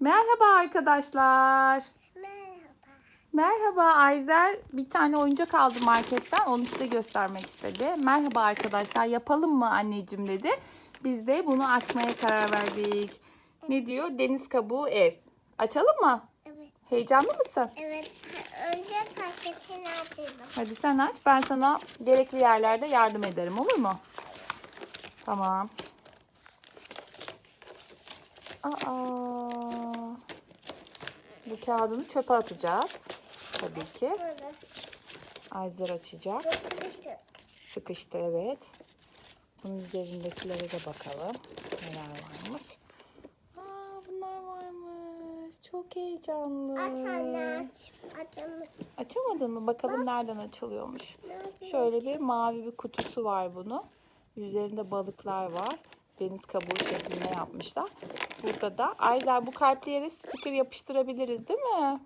Merhaba arkadaşlar. Merhaba. Merhaba Ayzer. Bir tane oyuncak aldı marketten. Onu size göstermek istedi. Merhaba arkadaşlar yapalım mı anneciğim dedi. Biz de bunu açmaya karar verdik. Ne diyor? Deniz kabuğu ev. Açalım mı? Evet. Heyecanlı mısın? Evet. Önce paketini açalım. Hadi sen aç. Ben sana gerekli yerlerde yardım ederim. Olur mu? Tamam. Aa. Bu kağıdını çöpe atacağız. Tabii ki. Ayzer açacak. Sıkıştı. Sıkıştı evet. Bunun üzerindekilere de bakalım. Neler varmış. Aa, bunlar varmış. Çok heyecanlı. Aç anne aç. Açalım. Açamadın mı? Bakalım nereden açılıyormuş. Şöyle bir mavi bir kutusu var bunu. Üzerinde balıklar var. Deniz kabuğu şeklinde yapmışlar. Burada da Ayzer bu kalpli yere sticker yapıştırabiliriz değil mi?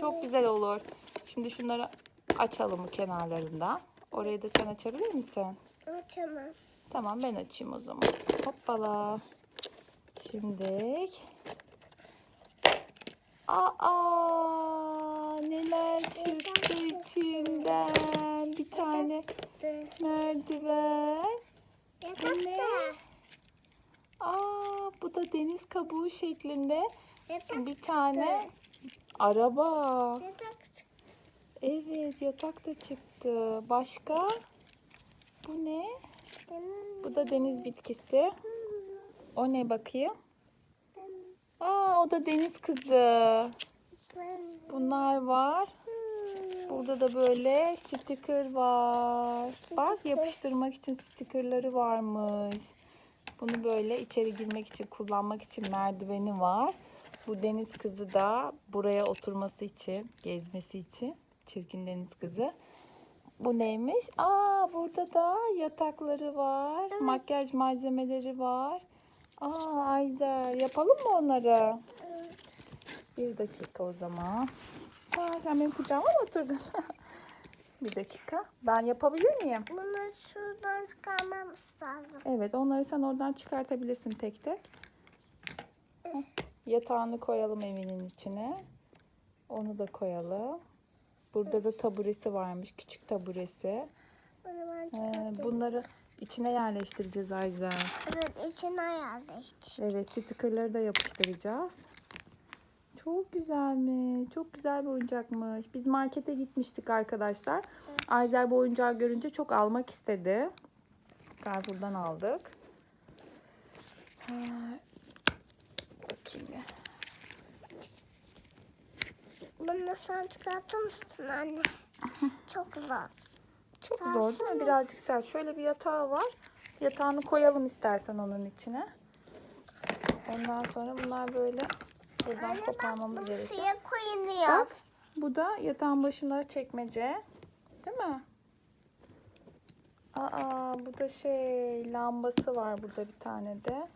Çok güzel olur. Şimdi şunları açalım bu kenarlarından. Orayı da sen açabilir misin? Açamam. Tamam ben açayım o zaman. Hoppala. Şimdi. Aa neler çıktı içinden. Bir tane merdiven. Ne? Bu da deniz kabuğu şeklinde Yatak bir tane araba. Yatak Evet yatak da çıktı. Başka? Bu ne? Bu da deniz bitkisi. O ne bakayım? Aa o da deniz kızı. Bunlar var. Burada da böyle sticker var. Bak yapıştırmak için stickerları varmış. Bunu böyle içeri girmek için kullanmak için merdiveni var. Bu deniz kızı da buraya oturması için, gezmesi için. Çirkin deniz kızı. Bu neymiş? Aa burada da yatakları var. Makyaj malzemeleri var. Aa Ayzer yapalım mı onları? Bir dakika o zaman. Aa, sen benim kucağıma mı oturdun? bir dakika. Ben yapabilir miyim? Bunu şuradan çıkarmamız lazım. Evet onları sen oradan çıkartabilirsin tek tek. Heh, Yatağını koyalım evinin içine. Onu da koyalım. Burada da taburesi varmış. Küçük taburesi. Ee, bunları içine yerleştireceğiz Ayzer. Evet içine yerleştir. Evet stickerları da yapıştıracağız. Çok güzelmiş. Çok güzel bir oyuncakmış. Biz markete gitmiştik arkadaşlar. Ayzer bu oyuncağı görünce çok almak istedi. Carrefour'dan aldık. Ha, Bakayım ya. Bunu sen çıkartır mısın anne? Çok zor. Çok zor değil mi? Birazcık sert. Şöyle bir yatağı var. Yatağını koyalım istersen onun içine. Ondan sonra bunlar böyle buradan Anne bak koparmamız bu gerekiyor. suya koyuluyor. Bak bu da yatağın başında çekmece. Değil mi? Aa bu da şey lambası var burada bir tane de.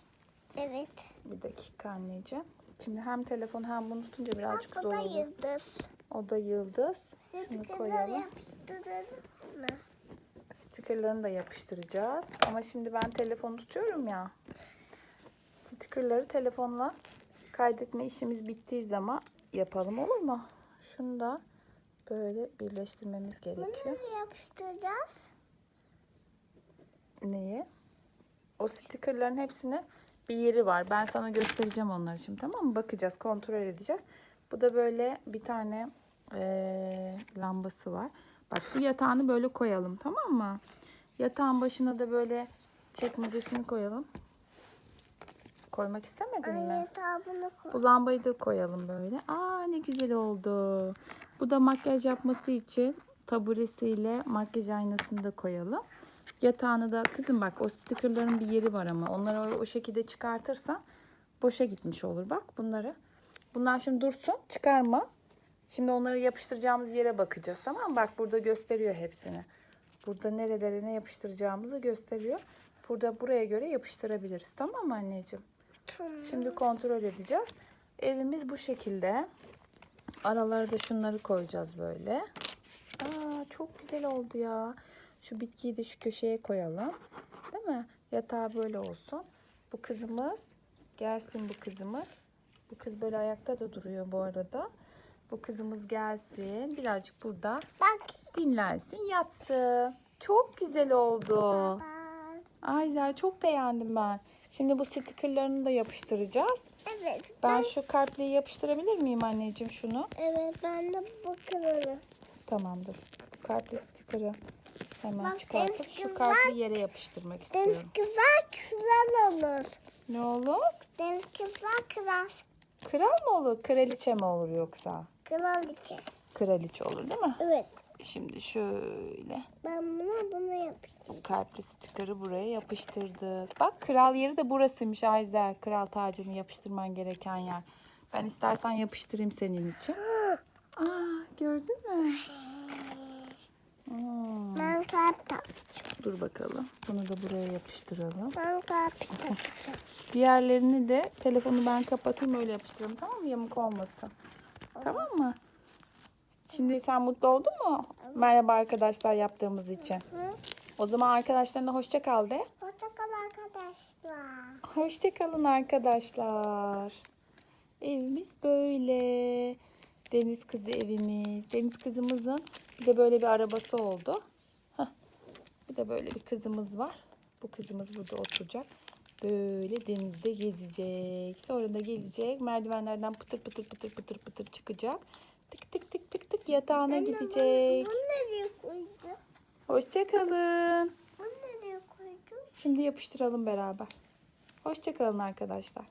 Evet. Bir dakika anneciğim. Şimdi hem telefon hem bunu tutunca Bak birazcık zor da olur. yıldız. O da yıldız. Şunu koyalım. yapıştırırız mı? Stickerlarını da yapıştıracağız. Ama şimdi ben telefonu tutuyorum ya. Stickerları telefonla kaydetme işimiz bittiği zaman yapalım olur mu? Şunu da böyle birleştirmemiz gerekiyor. Bunu yapıştıracağız. Neyi? O stickerların hepsine bir yeri var. Ben sana göstereceğim onları şimdi tamam mı? Bakacağız, kontrol edeceğiz. Bu da böyle bir tane eee, lambası var. Bak bu yatağını böyle koyalım tamam mı? Yatağın başına da böyle çekmecesini koyalım. Koymak istemedin mi? Anne daha bunu koy. Bu lambayı da koyalım böyle. Aa ne güzel oldu. Bu da makyaj yapması için taburesiyle makyaj aynasını da koyalım. Yatağını da kızım bak o stickerların bir yeri var ama onları o, o şekilde çıkartırsan boşa gitmiş olur. Bak bunları. Bunlar şimdi dursun çıkarma. Şimdi onları yapıştıracağımız yere bakacağız tamam mı? Bak burada gösteriyor hepsini. Burada nerelere ne yapıştıracağımızı gösteriyor. Burada buraya göre yapıştırabiliriz. Tamam mı anneciğim? Tamam. Şimdi kontrol edeceğiz. Evimiz bu şekilde. Aralara da şunları koyacağız böyle. Aa çok güzel oldu ya. Şu bitkiyi de şu köşeye koyalım. Değil mi? Yatağı böyle olsun. Bu kızımız gelsin bu kızımız. Bu kız böyle ayakta da duruyor bu arada. Bu kızımız gelsin. Birazcık burada Bak. dinlensin, yatsın. Çok güzel oldu. Ayzer çok beğendim ben. Şimdi bu stikerlerini de yapıştıracağız. Evet. Ben şu kalpliği yapıştırabilir miyim anneciğim şunu? Evet ben de bu kırarım. Tamamdır. Kalpli stikeri hemen Bak, çıkartıp deniz şu kızlar- kalpli yere yapıştırmak Deniz istiyorum. kızar kral olur. Ne olur? Deniz kızar kral. Kral mı olur? Kraliçe mi olur yoksa? Kraliçe. Kraliçe olur değil mi? Evet. Şimdi şöyle Ben buna bunu yapacağım. kalpli stikeri buraya yapıştırdık. Bak kral yeri de burasıymış Ayzer. Kral tacını yapıştırman gereken yer. Ben istersen yapıştırayım senin için. Aa gördün mü? Aa, Ben kalp tak. dur bakalım. Bunu da buraya yapıştıralım. Ben kalp takacağım. Diğerlerini de telefonu ben kapatayım öyle yapıştıralım tamam mı? Yamuk olmasın. Tamam mı? Şimdi sen mutlu oldun mu? Merhaba arkadaşlar yaptığımız için. O zaman arkadaşlarına hoşça kal de. Hoşçakal arkadaşlar. Hoşça kalın arkadaşlar. Evimiz böyle. Deniz kızı evimiz. Deniz kızımızın bir de böyle bir arabası oldu. Hah. Bir de böyle bir kızımız var. Bu kızımız burada oturacak. Böyle denizde gezecek. Sonra da gelecek. Merdivenlerden pıtır pıtır pıtır pıtır pıtır çıkacak. Yatağına gidecek. Bunu nereye koydun? Hoşça kalın. Bunu nereye koydun? Şimdi yapıştıralım beraber. Hoşça kalın arkadaşlar.